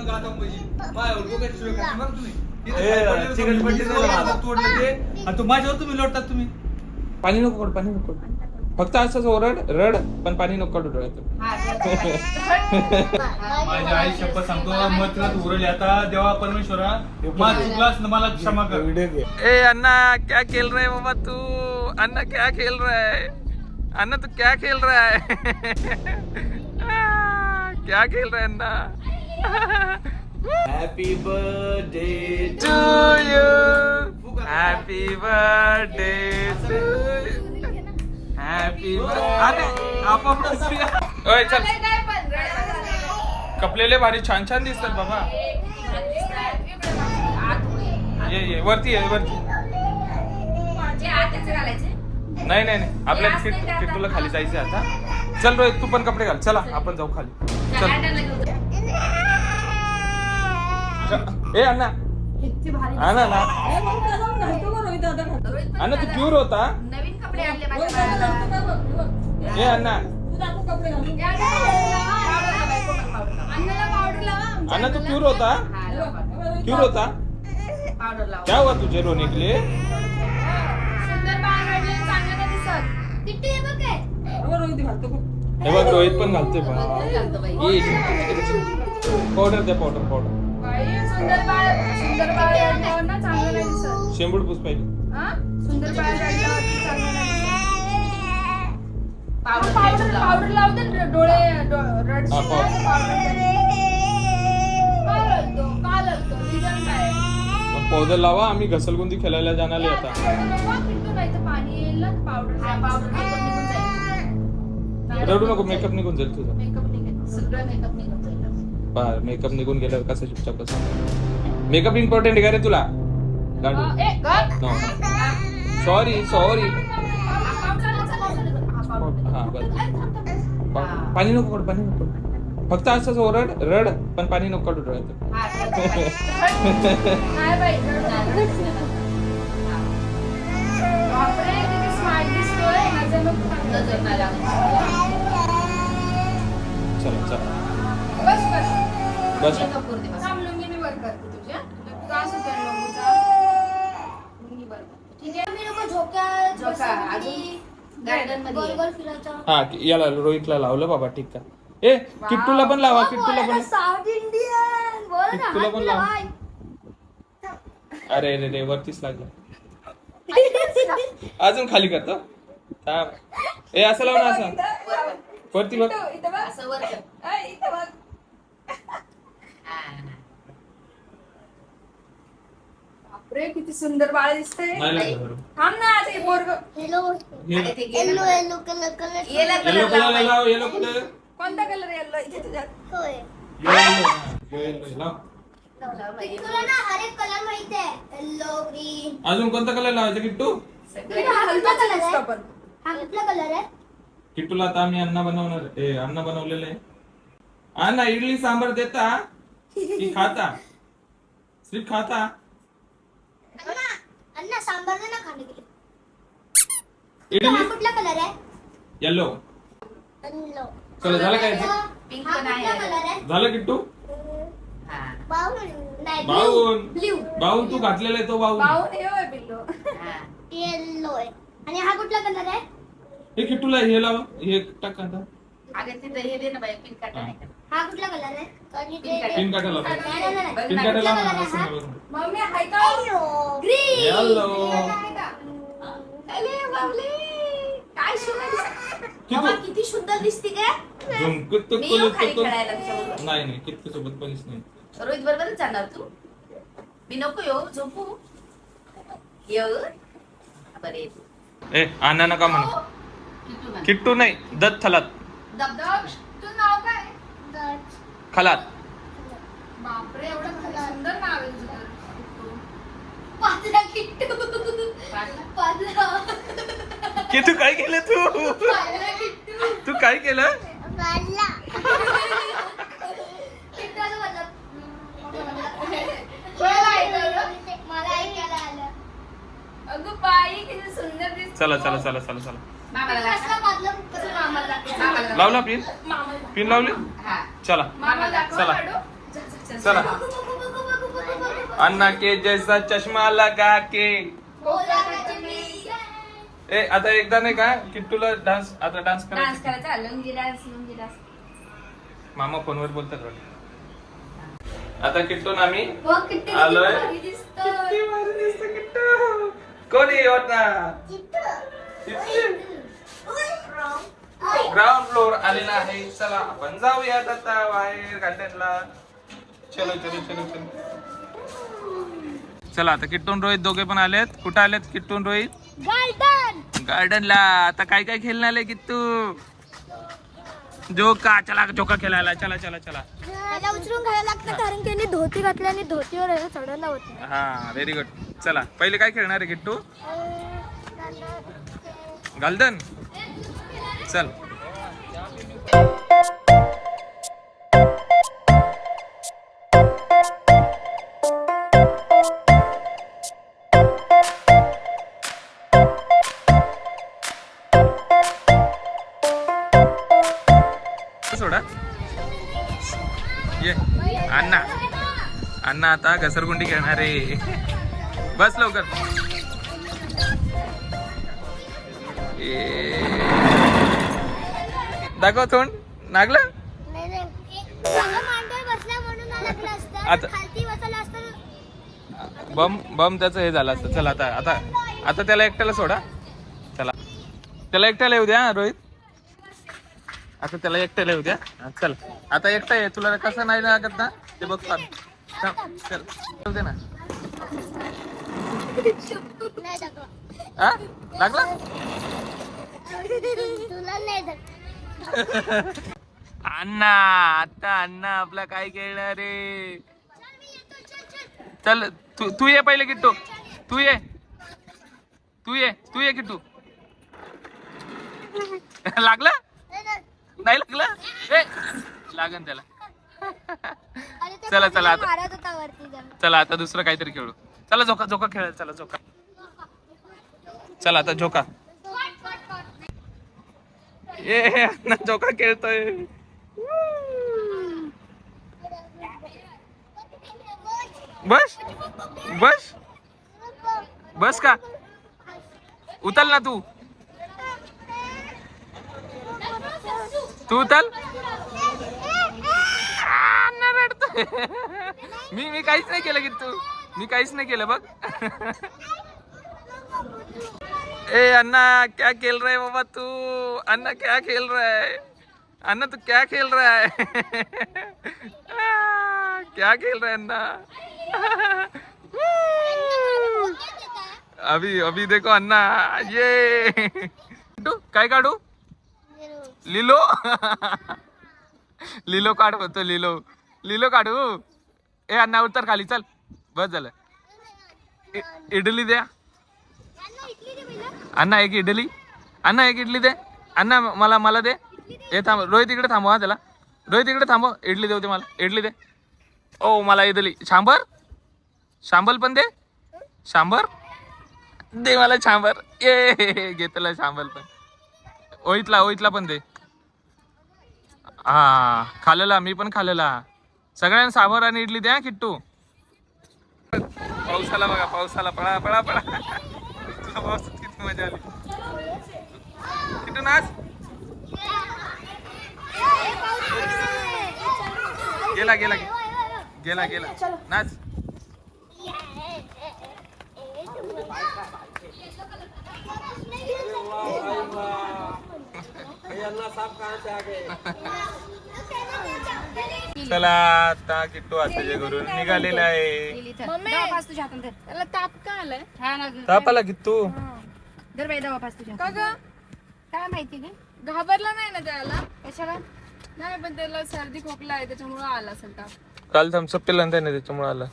मग आता माझ्यावर डोक्यात शिवाय खाते बरं तुम्ही ए, नाही. तोडलं ते. आणि तो माझ्यावर लोटतात तुम्ही. पाणी नको पड पाणी नको. फक्त असंच ओरड रड पण पाणी नको काढू डोळ्यातून माझ्या आई शपथ सांगतो मग तुला उरली. आता देवा परमेश्वरा मला चुकलास ना मला क्षमा कर. व्हिडिओ घे ए अन्ना क्या खेल रहा है बाबा तू? अन्ना क्या खेल रहा? है अन्ना तू क्या खेल रहा? है क्या खेल रहा है अन्ना happy birthday to you happy birthday to happy अरे आपोआप ओय चल. कपलेले भारी छान छान दिसतात बाबा. ये ये वरती आहे वरती. नाही नाही नाही. आपल्या किट किट्टूला खाली जायचं आता. चल रोहित तू पण कपडे घाल. चला आपण जाऊ खाली. चल. ए अण्णा. आणा ना अण्णा तू प्युर होता? नवीन कपडे आणले माझ्या बाळाला. ए अण्णा. अन्नाला पावडर लावा. अण्णा तू प्युर होता? हा, लावा. प्युर होता? पावडर लावा. क्या हुआ तुझे रोने के लिए? सुंदर बाळ रडले चांगलं नाही दिसत. किट्टी हे बघ काय. हे बघ रोहित पण घालतोय घालतो बाई. पावडर द्या पावडर पावडर सुंदर बाळ सुंदर बाळ ना चांगलं नाही दिसत. शेंबूड पुस पाहिजे हा? सुंदर बाळ रडल्यावर चांगलं नाही दिसत. पावडर पावडर लावते ना डोळे डो- रडशील हा, ना पावडर. तर पावडर का रडतो का रडतो रिझन काय? पावडर लावा आम्ही घसलगुंदी खेळायला जाणार आहे आता. पिंटू नाही तर पाणी येईल ना पावडर पावडर मेकअप निघून जाईल. रडू नको. मेकअप निघून जाईल तुझा. मेकअप निघेल. सगळं मेकअप निघून जाईल. बार मेकअप निघून गेल्यावर कसं चुपचाप कसं मेकअप इम्पॉर्टंट आहे का रे तुला? सॉरी सॉरी हा. पाणी नको पड पाणी नको. फक्त असंच ओरड रड पण पाणी नको काढू डोळ्यातून हा, चल, चल. बस. थांब, लुंगी मी वर करते तुझ्या. तुला त्रास होतोय ना लुंगीचा. लुंगी वर कर. ठीक आहे? आम्ही लोक झोक्या झोका, अजून garden मध्ये गोल ये. गोल फिरायचं. हा याला रोहितला लावलं बाबा ठीक का ए किट्टूला पण लावा किट्टूला पण. South Indian. बोल ना तुला पण लाव. अरे रे रे वरतीच लागलं. अजून खाली करतो थांब. ए असं लाव ना असं. वरती बघ इथं बघ. असं वर कर. अ, इथं बघ. हा. बापरे किती सुंदर बाळ दिसतंय. नाही लागलं बरोबर. थांब ना हे येलो अरे ते गेलं येलो ना. Yellow colour colour yellow yellow colour colour लाव लाव येलो कलर कोणता कलर येल्लो इथे तुझ्यात? होय. येलो. तुला ना हर एक कलर माहिती आहे. येलो ग्रीन अजून कोणता कलर लावायचा किट्टू? सगळे हा कुठला कलर दिसतो हा कुठला कलर आहे? किट्टूला आता आम्ही अन्न बनवणार ए अन्न बनवलेलं आहे. अण्णा इडली सांबार देता? की खाता. सिर्फ खाता. अन्ना सांबार ना कुठला कलर आहे? येलो येलो चलो झालं काय? पिंक हा आहे. झालं किट्टू? हा. बाऊन. नाही बाऊन. ब्ल्यू बाऊन तू घातलेला आहे तो बाऊन. हे हा. येलो आहे. आणि हा कुठला कलर आहे? हे किट्टूला हे लाव हे टाक आता. अगं तिथं हे दे ना बाई पिंक काटा नाही का? हा कुठला कलर आहे? ते- कलर. मम्मी हाय का? येलो ग्रीन येलो अरे बाबले काय सुंदर किती? सुंदर दिसते काय झुमकुत मी येऊ खाली खेळायला नाही नाही किती सोबत नाही. रोहित बरोबरच जाणार तू? मी नको येऊ झोपू. येऊ? बरे. ए आणा नका म्हणू. किट्टू नाही. दत्त थलात. दबदब तुझं नाव काय खलात. बापरे एवढं सुंदर नाव आहे तुझं. किट्टू की तू. काय केलं तू? किट्टू तू. काय केलं? किट्टू असं. कोणाला? मला ऐकायला आलं. अगं बाई किती सुंदर दिसते चला चला चला चला चला. मामाला. लावला पिन पिन लावली हा चला चला. चल, अन्ना के जैसा चष्मा लगा के ए आता एकदा नाही का किट्टूला डान्स आता डान्स डान्स करायचा करायचा लुंगी डान्स लुंगी डान्स मामा फोनवर बोलतात वाटतं. आता किट्टून आम्ही आलोय. किती भारी दिसतं किट्टू. कोण होता ग्राउंड फ्लोर आलेला आहे. चला आपण जाऊयात आता बाहेर गार्डनला चलो चलो चलो चलो. चला आता किट्टून रोहित दोघे पण आलेत. कुठं आलेत किट्टून रोहित? गार्डन गार्डनला आता काय काय खेळणार आले किट्टू? जोका चला जोका खेळायला. चला चला चला. त्याला उचलून घ्यायला लागतं कारण की यांनी धोती घातली आणि धोतीवर याला चढवलं होतं हा व्हेरी गुड चला पहिले काय खेळणार आहे किट्टू? गालदन चल सोडा. ये. अण्णा. अण्णा आता घसरगुंडी खेळणार आहे. बस लवकर. दाखव तोंड. नागलं? आता- बम बम त्याचं हे झालं असतं. चला आता आता आता त्याला एकट्याला सोडा. चला. त्याला एकट्याला येऊ द्या रोहित. आता त्याला एकट्याला येऊ द्या. चल. आता एकटा आहे तुला कसं नाही लागत ना ते बघ थांब. थांब, चल. चल दे ना. हा? लागला. अण्णा आता अण्णा आपला काय खेळणार रे? चल तू तू ये पहिले किट्टू. तू ये. तू ये तू ये किट्टू. लागलं? नाही, लागलं? ए लागन त्याला. चला, चला, आता. चला आता दुसरं काहीतरी खेळू. चला झोका झोका खेळ चला झोका. चला आता झोका. ए अण्णा झोका खेळतोय. बस? बस? बस का? उतल ना तू. तू उतल? अण्णा मी मी काहीच नाही केलं की तू मी काहीच नाही केलं बघ. ए अन्ना क्या खेल रहा है हो बाबा तू? अन्ना क्या खेल रहा? है अन्ना तू क्या खेल रहा है? क्या खेल रहा है अन्ना अभी अभी देखो अन्ना ये। काय काढू लिलो। लिलो काढ होतो लिलो. लिलो काढू. ए अण्णा उतर खाली चल. बस झालं. इडली द्या यांना इडली दे पहिलं. अण्णा एक इडली. अण्णा एक इडली दे. अण्णा मला मला दे. हे थांब रोहित इकडे थांबवा त्याला. रोहित इकडे थांबव. इडली देऊ दे मला. इडली दे. ओ मला इडली. शांबर शांबल पण दे. शांबर दे मला शांबर ये घेतला शांबल पण. ओईतला ओईतला पण दे. हा खाल्लेला मी पण खालेला. सगळ्यांना सांबर आणि इडली द्या किट्टू. पावसाला बघा पावसाला पळा पळा पळा. पाऊस मजा आली किट्टू नाच गेला गेला गेला गेला नाच चला आता किट्टू आताच्या घरून निघालेला आहे दवापास तुझ्या हातात धर. त्याला ताप का आलाय हा ना तापाला किट्टू धर बाई दवापास तुझ्या. का. ग? काय माहिती गे? घाबरला नाही ना त्याला? कशाला? नाही पण त्याला सर्दी खोकला आहे त्याच्यामुळे आला असेल ताप काल थम्सअप पिलं ना त्याने त्याच्यामुळे आलं.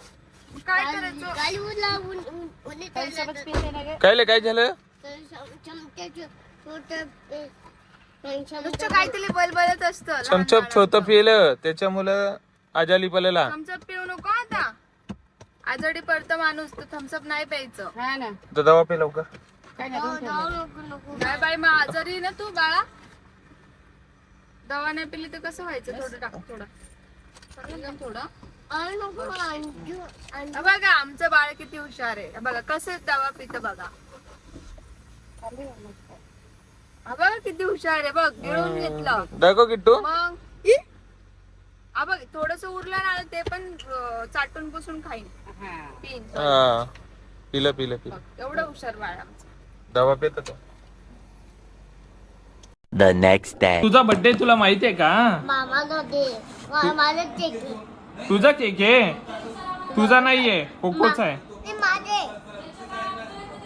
मग काय करायचं? काल पिते ना गे. काय झालं? नुसतं काहीतरी बलबलत असतं चमचप छोट पिलं त्याच्यामुळं आजाली पलेला थम्सअप पिऊ नको आता. आजाडी पडतं माणूस तर थम्सअप नाही प्यायचं. हा ना. तर दवा पे लवकर. काय नाही दोन ठेवले. बाई मग आजारी ना तू बाळा. दवा नाही पिली तर कसं व्हायचं? थोडं टाक थोडं. थोडं. हा बघा आमचं बाळ किती हुशार आहे. हा बघा कसं दवा पितं बघा. हा बघा किती हुशार आहे. बघ गिळून घेतलं. दाखव किट्टू. मग? हा बघ थोडस उरलं ना ते पण अं, चाटून पुसून खाईन. पिन हा. पिलं पिलं पिलं. बघ एवढं हुशार बाळ आमचं. दवा पित तो. The next day. तुझा बर्थडे तुला माहितीये का? मामा दे चेक तुझा केक आहे? तुझा नाहीये कोकोचा आहे. ते माझे.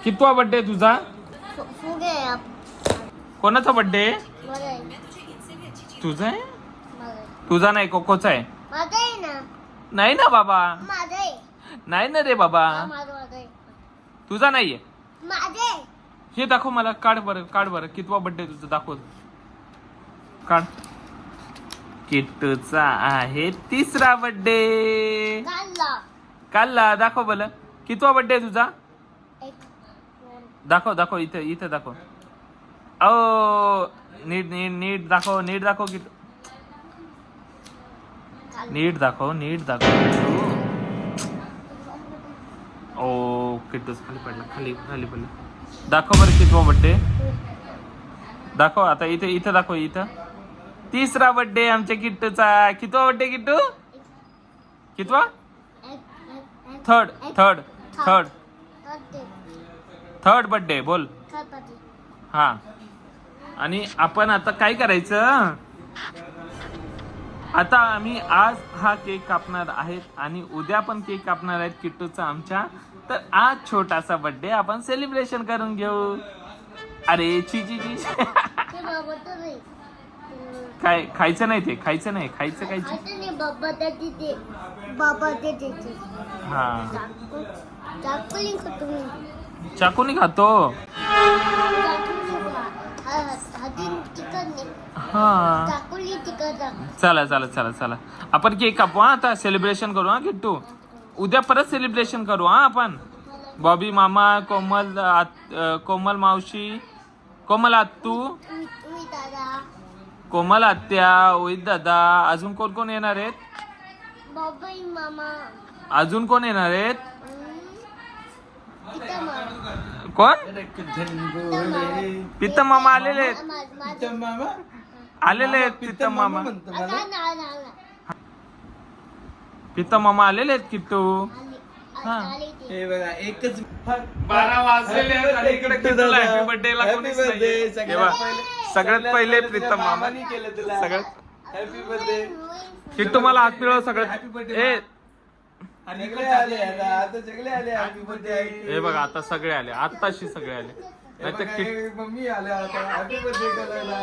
कितवा बर्थडे तुझा? फु- फुगे कोणाचा बर्थडे मला तुझा आहे? मला तुझा नाही कोकोचा आहे. माझं आहे ना. नाही ना बाबा. माझं आहे. नाही ना रे बाबा. माझं माझं आहे. तुझा नाहीये. माझे. हे दाखव मला काढ बरं काढ बरं. कितवा बर्थडे तुझा दाखव. काढ. किट्टूचा आहे तिसरा बर्थडे घालला कालला दाखव बरं. कितवा बर्थडे तुझा? दाखव दाखव इथे इथे दाखव. ओ नीट नीट नीट दाखव नीट दाखव किट. नीट दाखव नीट दाखव ओ किट्टूच खाली पडला खाली खाली पडला. दाखव बरं कितवा बर्थडे दाखव आता इथे इथं दाखव इथं. तिसरा बर्थडे आमच्या किट्टूचा. कितवा बर्थडे किट्टू? कितवा third third third third birthday बोल. हा. आणि आपण आता काय करायचं? आता आम्ही आज हा केक कापणार आहेत आणि उद्या पण केक कापणार आहेत किट्टूचा आमच्या. तर आज छोटासा बर्थडे आपण सेलिब्रेशन करून घेऊ. अरे छी छी छी ते बाबा तर नाही काय खायचं नाही ते खायचं नाही खायचं खायचं हा. चाकूनी खातो हा चला चला चला चला. आपण केक कापू हा आता सेलिब्रेशन करू हा किट्टू. उद्या परत सेलिब्रेशन करू हा आपण. बॉबी मामा कोमल आत- कोमल मावशी कोमल आत्तू कोमल आत्या ओहित दादा अजून कोण कोण येणार आहेत? बाबाई मामा अजून कोण येणार आहेत? पिता मामा कोण? पित्त मामा आलेले आहेत. आलेले आहेत पित्त मामा पित्त मामा आलेले आहेत किट्टू हा. आली ती हे बघा एकच बारा वाजलेले आहेत आणि इकडे किट्टूला ला कोणीच. नाहीये. सगळ्यात पहिले- सगळ्यात पहिले प्रीतम मामा. मामानी केलं तुला. सगळ्यात हॅपी बर्थडे किट्टू मला हात मिळव सगळ्यात ए आणि सगळे आले. आता आता सगळे आले हॅपी बर्थडे हे बघा आता सगळे आले आताशी सगळे आले. नाही तर किट मम्मी आले आता हॅपी बर्थडे करायला.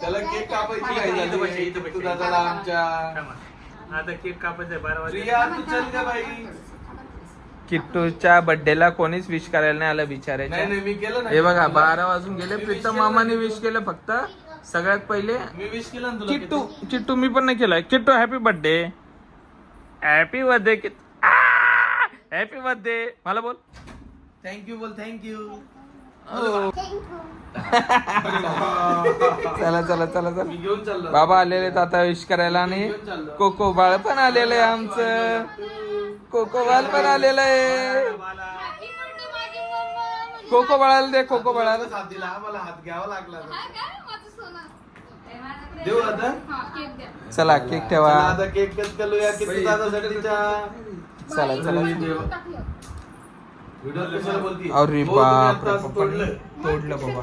त्याला केक कापायची काय झाली. तू दादाला आमच्या आता केक कापायचं आहे बारा वाजता प्रिया तू चल का बाई. किट्टूच्या बर्थडेला कोणीच विश करायला नाही आलं नाही बिचारायच्या नाही मी केलं ना. हे बघा बारा वाजून गेले प्रीतम मामाने. विश केलं फक्त. सगळ्यात पहिले मी विश केलं ना तुला किट्टू किट्टू मी पण नाही केलाय. Kittu happy birthday happy birthday happy birthday मला बोल. थँक्यू बोल थँक्यू चला चला चला चला. मी घेऊन चाललो. बाबा आलेले आहेत आता विश करायला आणि. कोको बाळ पण आलेलं आहे आमचं. कोको बाळ पण आलेलं आहे. कोको बाळाला दे कोको बाळाला. हात दिला. आम्हाला हात घ्यावा लागला. देऊ आता? हा. चला केक ठेवा. चला आता केक कट करूया. किती दादासाठीच्या? चला चला. टाकलं. व्हिडिओ कशाला बोलती? अरे बाप तोडलं. तोडलं बाबा.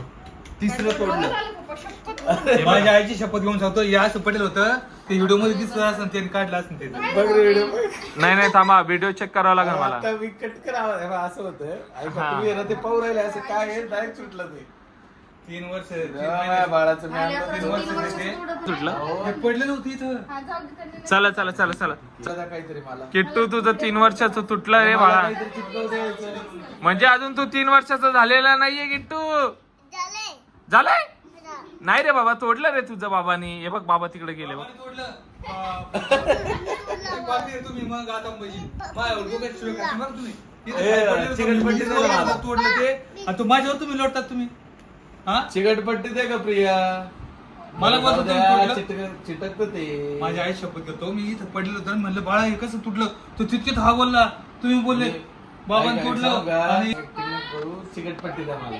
तिसरं तोडलं. झालं पप्पा, शपथ. माझ्या आईची शपथ घेऊन सांगतो या असं पटेल होतं ते व्हिडिओमध्ये दिसत असं ते काढलं असं ते. बघ रे व्हिडिओ. नाही नाही थांबा व्हिडिओ चेक करावा लागेल मला. आता मी कट करावा असं होतं. हा. तुम्ही आहे ना ते पाहू राहिले असं काय आहे डायरेक्ट सुटलं ते. तीन वर्ष बाळाचं तीन वर्ष हे. पडलेलं होतं इथं. हा, जाऊ दे, त्यांनी- चला चला चला चला. काहीतरी मला. किट्टू तुझं तीन वर्षाचं तुटलं रे बाळा. म्हणजे अजून तू तीन वर्षाचा झालेला नाहीये किट्टू. झाले झालंय? नाही रे बाबा तोडलं रे तुझं बाबानी. हे बघ बाबा तिकडे गेले बघ. तुम्ही मग आता तोडलं मला. तोडलं ते. आणि तू माझ्यावर तुम्ही लोटतात तुम्ही. हा? चिकटपट्टी दे का प्रिया? मला जाऊ तुटलं. चिटक- चिटकतं ते. माझ्या आई शपथ घेतो. मी इथं पडलेलो होतो आणि म्हणलं बाळा हे कसं तुटलं? तो तितकेत हा बोलला. तुम्ही बोलले काय तोडलं. सांगू का? आणि Acting नको करू. चिकटपट्टी द्या मला.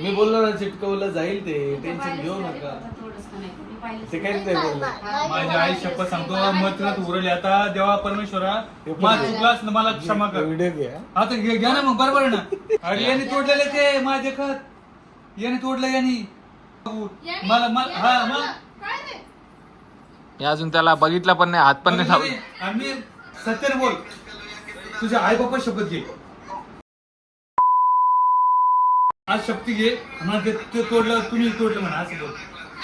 मी बोललो ना चिटकवलं जाईल ते. टेन्शन घेऊ नका. थोडंसं नाही, तुम्ही पाहिलं. ते काहीच नाही बोललं? माझ्या आई शपथ सांगतो. मथुरात उरली. आता देवा परमेश्वरा माझा चुकलास ना मला क्षमा कर. व्हिडिओ घ्या. आता घे घ्या ना मग बरोबर आहे ना. अरे याने तोडलेले ते माझे खत. याने तोडलं यांनी. मला मला हा मग काय रे? मी अजून त्याला बघितला पण नाही हात पण नाही लावला. आम्ही सत्याने बोल. तुझ्या आई बाप्पा शपथ घे. आज शक्ती घे. म्हणा ते ते तोडलं तुम्ही तोडलं म्हणा असं बोल.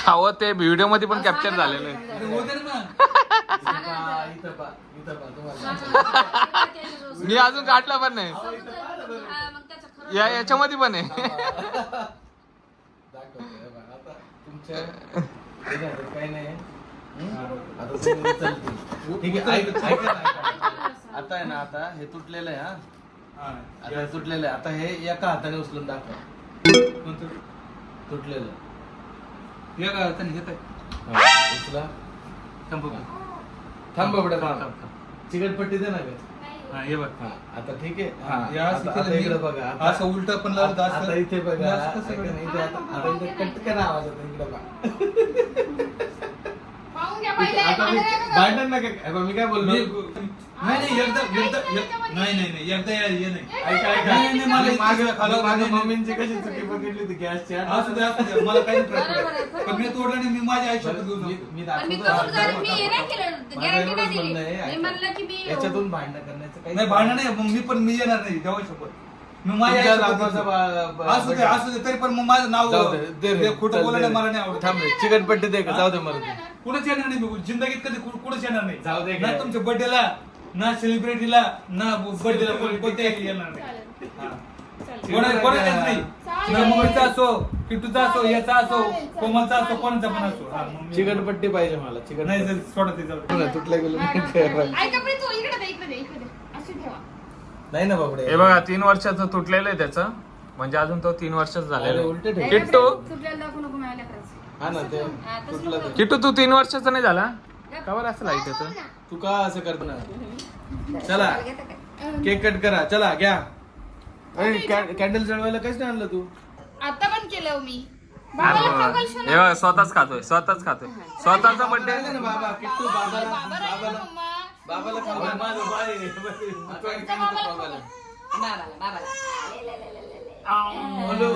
अहो ते व्हिडिओमध्ये पण कॅप्चर झालेलं आहे. अरे होते ना पहा, इथं पहा, इथं पहा, तुम्हाला मी अजून काढला पण नाही. हा, मग त्याचं खरं या याच्यामध्ये पण आहे. हे. आता तुमच्या काही नाही? आता तुम्ही उचलतील. ठीक आहे ऐक- ऐका ना, ऐका ना. आता आहे ना आता हे तुटलेलं आहे हा हा. आता हे तुटलेलं आहे आता हे एका हाताने उचलून दाखव? तुटलेलं हे उचला थांब बाबड्या थांब. चिकटपट्टी दे ना ग हा, हे बघ हा आता ठीक आहे हा, असं आता- मी. बघा आता- असं उलटं पण लावलं तर असं. आता इथे बघा हे असं कसं ऐका ना, बघा? इथे आता आता इथे आवाज आता इकडे बघा पाहून घ्या पहिले आता मी भांडण नका भांडण नका हे बघ, मी काय बोललो मी- नाही नाही एकदा एकदा एक- नाही नाही नाही एकदा या- ये नाही. ऐका ऐका. नाही, नाही, मला मी मागे इतकं खालं- मागे नाही, नाही. मम्मींची कशी चुकी बघितली होती गॅसची असू दे असू मला काही नाही. पण मी तोडलं नाही मी माझ्या आयुष्यात घेऊन मी जातो. मी पण मी दाखवतो कबूल करेन, मी हे. नाही केलं माझं गॅरंटी एवढंच नाही म्हणणं आहे, दिली मी ऐका. म्हणलं की मी याच्यातून भांडणं करण्याचं काही नाही भांडण नाही. मग मी पण मी येणार नाही देवा शपथ मी माझ्या तुमच्या आयुष्यात बापाचा बा- बा- असू दे असू दे तरी पण मग माझं नाव जाऊ दे, दे रे, ते खोटं चल, बोलायला दे रे. मला नाही आवडत. थांब रे, चिकटपट्टी दे का? जाऊ दे मला. ते. कुठंच येणार नाही मी जिंदगीत कधी कुठंच येणार नाही? जाऊ दे ना. तुमच्या बर्थडेला ना सेलिब्रिटीला ना बर्थडेला कोणत्या येणार नाही हा. कोणा- नाही. ना मम्मीचा असो किट्टूचा असो याचा असो कोमलचा असो कोणाचा पण असो हा, मग मी- चिकटपट्टी पाहिजे मला नाही चिकटपट्टी जर सोडा ते जाऊ दे. तुटलं गेलं हा, नाही हा. ठेवायचं. ऐका पण तू इकडे दे इकडे दे इकडे दे अशी ठेवा नाही ना बाबडे हे बघा तीन वर्षाचं तुटलेलं आहे त्याचं म्हणजे अजून तो तीन वर्षाचं झालेलं अरे, आहे. ठेव. किट्टू सुटलेलं दाखवू नको मला लेकराचं. हा ना ते हा, तसं तुटलं नको. ते. किट्टू तू तीन वर्षाचा नाही झाला का बरं असं लाइट त्याचं तू का असं करणार चला. घेता काय? केक कट करा. चला घ्या. अरे, कॅ- कॅन्डल जळवायला काहीच नाही आणलं तू? आता पण केलं मी. बाबाला ना? हे बघा, स्वतःच खातोय स्वतःच खातोय. स्वतःचा ना बाबा. किट्टू बाबाला बाबा राहिला मम्मा. खाऊ घाल. बोलो.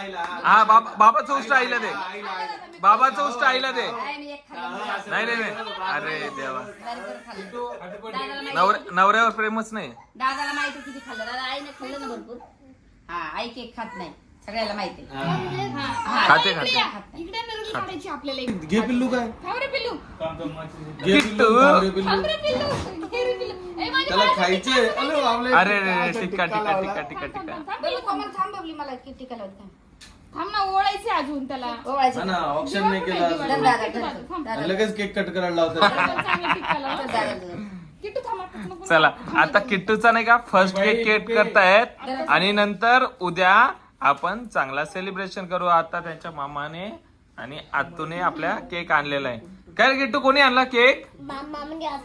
हा बाबा बाबाचं उष्ट आईला दे. बाबाचं उष्ट आईला दे. नाही नाही नाही अरे देवा. नवऱ्या नवऱ्यावर प्रेमच नाही. दादाला माहिती किती खाल्लं. दादा आईने खाल्लं ना भरपूर. हा आई केक खात नाही. सगळ्याला माहिती. खाते खाते. या. इकडे नरली काढायची आपल्याला एक. घे पिल्लू काय? पिल्लू. माझ्या त्याला खायचे टिक्का अरे टिक्का टिक्का. टिक्का टिक्का टिक्का मला किती थांब ना ओळायचे अजून त्याला. हा ऑप्शन नाही केला धर अजून. दादा धर थांब. दादा आणि लगेच केक कट करायला लावतात. चांगला दादा. किट्टू थांब आता नको. चला आता किट्टूचा नाही का फर्स्ट केक केक करतायत. आणि नंतर उद्या आपण चांगला सेलिब्रेशन करू. आता त्यांच्या मामाने आणि आत्तूने आपल्या केक आणलेला आहे. काय रे किट्टू कोणी आणला केक मामा म्हणजे आज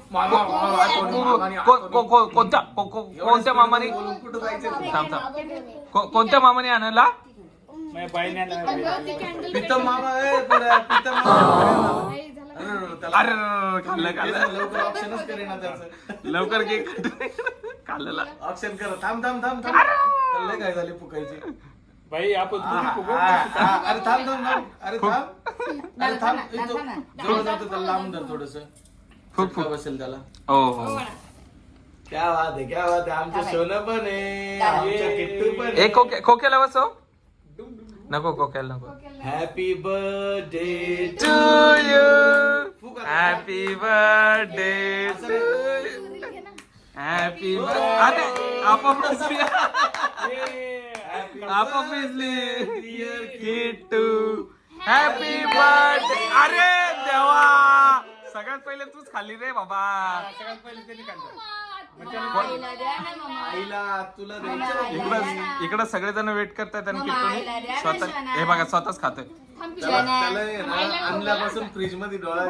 को- को- को- कोणत्या को- को- कोणत्या मामाने? कुठं जायचं? थांब थांब. को- कोणत्या मामाने आणला मामा बरं, मामा नाही झालं. त्याला- अरे खाल्लं खाल्लं. लवकर ऑप्शनच करेना त्याचं. लवकर केक खाल्लेला. ऑप्शन कर. थांब थांब थांब थांब. त्याला लय काय झाली फुकायची. बाई आपण आ, तुम्ही आ, फुगवू आ, अरे थांब थांब थांब. अरे थांब. अरे थांब. इथं. जवळ जातो त्याला लांब धर थोडस. फुक, फुक. बसेल त्याला. हो हो. क्या बात आहे क्या बात आहे. आमचं सोनं पण आहे. दादा. आमचं किट्टू पण एक खोके खोक्याला बसव. नको खोक्याला नको. Happy birthday to you happy birthday to happy अरे आपोआप आपोआप किट्टू हॅपी बर्थडे अरे देवा. सगळ्यात पहिले तूच खाल्ली रे बाबा. आईला द्या ना मामा आईला तुला इकडं इकडं सगळेजण वेट करतायत आणि किट्टूने स्वतः. हे बघा स्वतःच खातोय. आणल्यापासून फ्रीजमध्ये डोळा.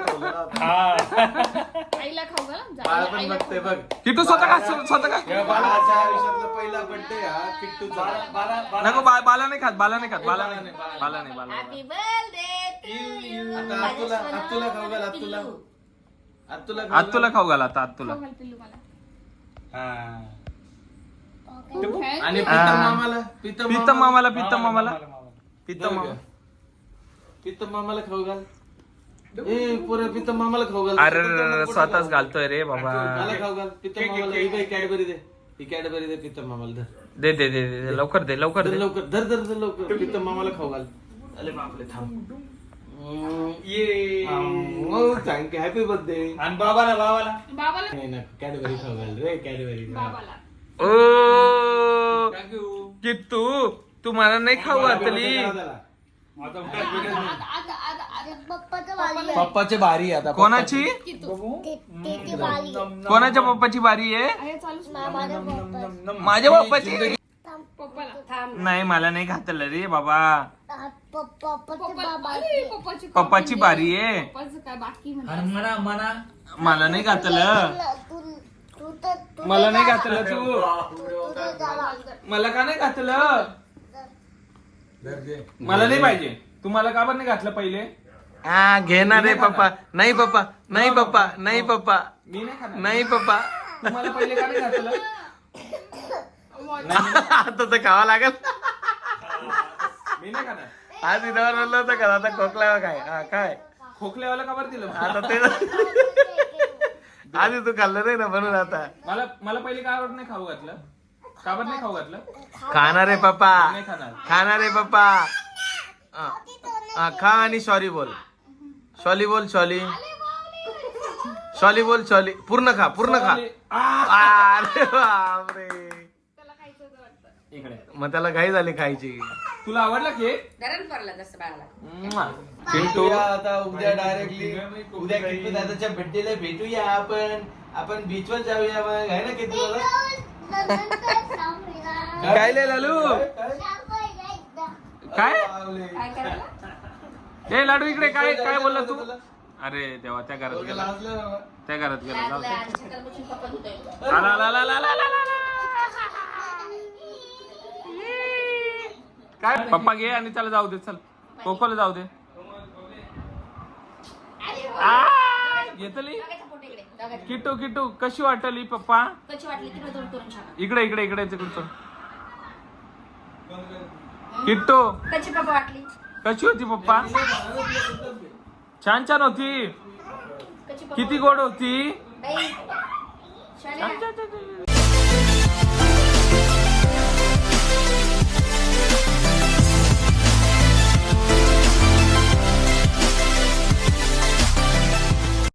बाळ पण आईला बघते बघ. किट्टू स्वतः खा स्वतः खा. बाळाच्या आयुष्यातला पहिला बर्थडे हा. किट्टूचा नको बा- बाला नाही खात बाला नाही खात बाला नाही. बाला नाही बाला नाही. बर्थडे टू यू आता आत तुला आत तुला खाऊ घाल आत तुला आत तुला खाऊ आत घाल आता आत तुला खाऊ घाल पिल्लू मला. हा. Okay. आणि आ. प्रीतम मामाला प्रीतम पित्तम मामाला. पित्तम मामा. प्रीतम मामाला खाऊ घाल. ए पुरे प्रीतम मामाला खाऊ घाल. अरे स्वतःच घालतोय रे बाबा. मला खाऊ घाल. प्रीतम मामाला ही बाई कॅडबरी दे. ही कॅडबरी दे प्रीतम मामाला धर. दे दे दे दे, दे. लवकर दे लवकर धर दे. लवकर. धर धर धर लवकर. प्रीतम मामाला खाऊ घाल. अरे बापले थांब. ये थँक्यू हॅपी बर्थडे आणि बाबाला बाबाला बाबाला नाही ना कॅडबरी खाऊ रे कॅडबरी बाबाला ओ थँक्यू किट्टू तू मला नाही खाऊ घातली आता नाही. आता पप्पाचं वाली आहे. पप्पाचे बारी आता कोणाची बघू. ते- ते- ते वाली आहे. कोणाच्या पप्पाची बारी आहे चालूच माझ्या पप्पाची पप्पाला. थांब. नाही मला नाही घातलं रे बाबा. पप्पा- पप्पाचं पप्पा बाबा अरे, पप्पाची पप्पाची बारी आहे. पप्पाचं काय बाकी म्हणा? आणि म्हणा म्हणा मला नाही घातलं. मला नाही घातलं तू. मला का नाही घातलं? मला नाही पाहिजे. तू मला का बरं नाही घातलं पहिले? हा घेणार रे पप्पा. नाही पप्पा. नाही पप्पा. नाही पप्पा. मी नाही खाणार. नाही पप्पा. तू मला पहिले का नाही घातलं? आता तर खावा लागेल. मी नाही? खाणार आज इथं म्हणलं होतं का? आता खोकला काय? हा काय? खोकल्यावाला का बरं दिलं. आता ते आधी तू खाल्लं नाही ना म्हणून आता. मला मला पहिले का बरं नाही खाऊ घातलं. का बरं नाही खाऊ घातलं. खाणार रे पप्पा. नाही खाणार. खाणार रे पप्पा. हा. हा, खा आणि सॉरी बोल. सॉली बोल सॉली सॉली बोल सॉली पूर्ण खा पूर्ण खा! अरे बापरे त्याला खायचं होतं वाटतं इकडे. मग त्याला घाई झाली खायची. तुला आवडला केक धरण पडला जसं बाळाला. चिंटू आता उद्या डायरेक्टली उद्या किट्टू दादाच्या बर्थडेला भेटूया आपण. आपण बीचवर जाऊया मग. आहे ना किती. काय लय लालू. काय? काय करायला? ए लाडू इकडे काय काय बोलला तू? अरे देवा त्या घरात गेला. लाजलं. त्या घरात गेला. जाऊ दे. आला, आला, आला, आला, आला. काय? पप्पा घे आणि त्याला जाऊ दे चल. कोकोला जाऊ दे. घेतली? दोघांच्या. किट्टू किट्टू कशी वाटली पप्पा? इकडे इकडे इकडे तिकडे किट्टू! कशी पप्पा वाटली? कशी होती पप्पा? छान छान होती. किती गोड होती.